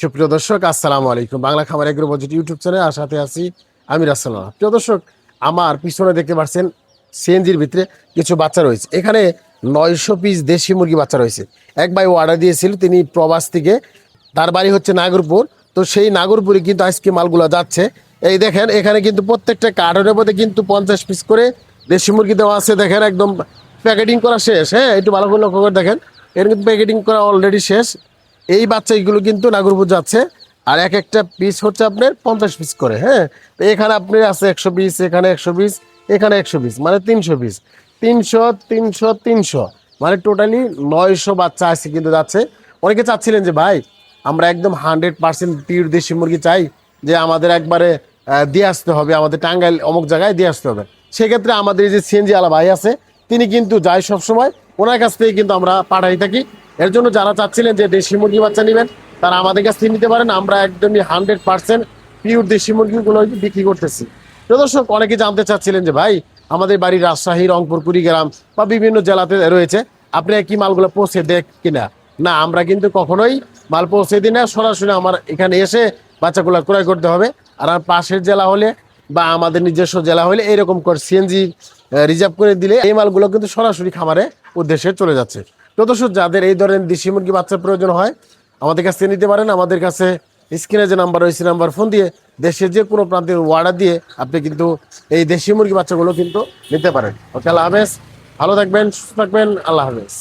সুপ্রিয় দর্শক, আসসালামু আলাইকুম। বাংলা খাবার এগ্রো বাজেট ইউটিউব চ্যানেল আর সাথে আছি আমি রাসেল্লাহ প্রিয় দর্শক, আমার পিছনে দেখতে পাচ্ছেন সিএনজির ভিতরে কিছু বাচ্চা রয়েছে। এখানে নয়শো পিস দেশি মুরগি বাচ্চা রয়েছে। এক ভাই অর্ডার দিয়েছিল, তিনি প্রবাস থেকে। তার বাড়ি হচ্ছে নাগরপুর। তো সেই নাগরপুরে কিন্তু আজকে মালগুলো যাচ্ছে। এই দেখেন, এখানে কিন্তু প্রত্যেকটা কার্টনের মধ্যে কিন্তু পঞ্চাশ পিস করে দেশি মুরগি দেওয়া আছে। দেখেন, একদম প্যাকেটিং করা শেষ। হ্যাঁ একটু ভালো করে লক্ষ্য করে দেখেন। এর কিন্তু প্যাকেটিং করা অলরেডি শেষ। এই বাচ্চাগুলো কিন্তু নাগরপুর যাচ্ছে আর এক একটা পিস হচ্ছে আপনার পঞ্চাশ পিস করে হ্যাঁ? তো এখানে আপনার আছে একশো পিস এখানে একশো পিস এখানে একশো পিস মানে তিনশো পিস তিনশো তিনশো তিনশো। মানে টোটালি নয়শো বাচ্চা আছে কিন্তু যাচ্ছে। অনেকে চাচ্ছিলেন যে, ভাই, আমরা একদম হান্ড্রেড পার্সেন্ট পিওর দেশি মুরগি চাই যে আমাদের একবারে দিয়ে আসতে হবে, আমাদের টাঙ্গাইল অমুক জায়গায় দিয়ে আসতে হবে। সেক্ষেত্রে আমাদের যে সিএনজি আলা ভাই আছে, তিনি কিন্তু যায় সবসময়, ওনার কাছ থেকে কিন্তু আমরা পাঠাই থাকি। এর জন্য যারা চাচ্ছিলেন যে দেশি মুরগি বাচ্চা নেবেন, তারা আমাদের কাছ থেকে নিতে পারেন। আমরা একদমই হান্ড্রেড পার্সেন্ট পিওর দেশি মুরগিগুলো বিক্রি করতেছি। দর্শক, অনেকে জানতে চাচ্ছিলেন যে, ভাই, আমাদের বাড়ি রাজশাহী রংপুর কুড়িগ্রাম বা বিভিন্ন জেলাতে রয়েছে, আপনি কি মালগুলো পৌঁছে দেখ কিনা? না, আমরা কিন্তু কখনোই মাল পৌঁছে দিই না। সরাসরি আমার এখানে এসে বাচ্চাগুলো ক্রয় করতে হবে। আর আমার পাশের জেলা হলে বা আমাদের নিজস্ব জেলা হলে এরকম করে সিএনজি রিজার্ভ করে দিলে এই মালগুলো কিন্তু সরাসরি খামারে উদ্দেশ্যে চলে যাচ্ছে। তো যাদের এই ধরনের দেশি মুরগি বাচ্চার প্রয়োজন হয়, আমাদের কাছে নিতে পারেন। আমাদের কাছে স্ক্রিনে যে নাম্বার রয়েছে নাম্বার ফোন দিয়ে দেশের যে কোনো প্রান্তের ওয়ার্ডার দিয়ে আপনি কিন্তু এই দেশি মুরগি বাচ্চাগুলো কিন্তু নিতে পারেন। ওকে আল্লাহ হাফেজ। ভালো থাকবেন, সুস্থ থাকবেন, আল্লাহ হাফেজ।